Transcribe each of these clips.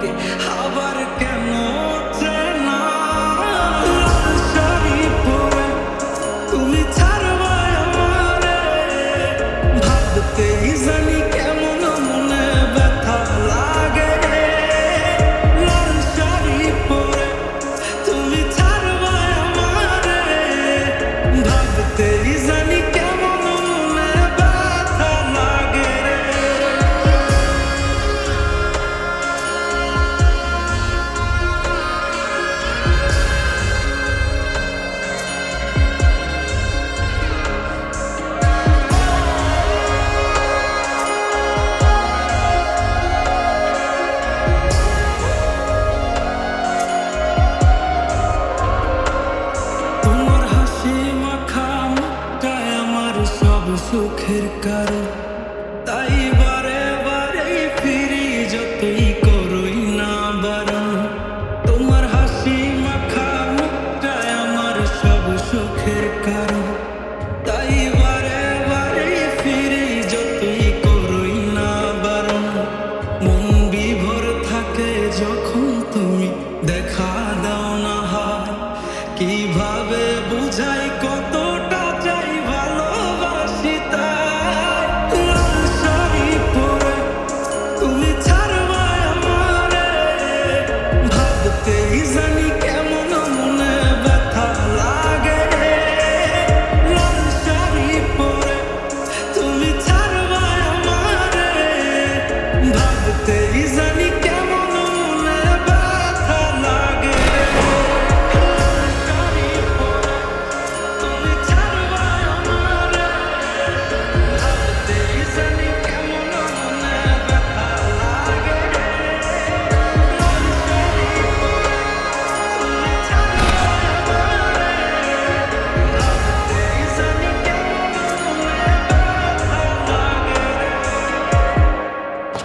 pocket. সুখের কারণ। তাই বারে বারে ফিরি যতই করই না বারণ। তোমার হাসি মাখা মুখটায় আমার সব সুখের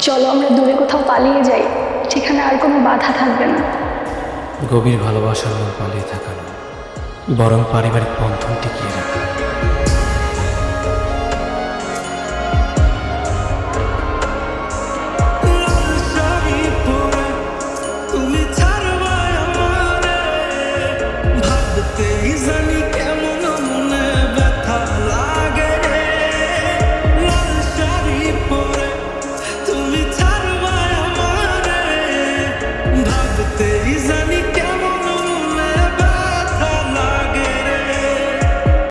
চলো, আমরা দূরে কোথাও পালিয়ে যাই। সেখানে আর কোনো বাধা থাকবে না। গভীর ভালোবাসার মন পালিয়ে থাকা বরং পারিবারিক বন্ধন টিকিয়ে রাখা।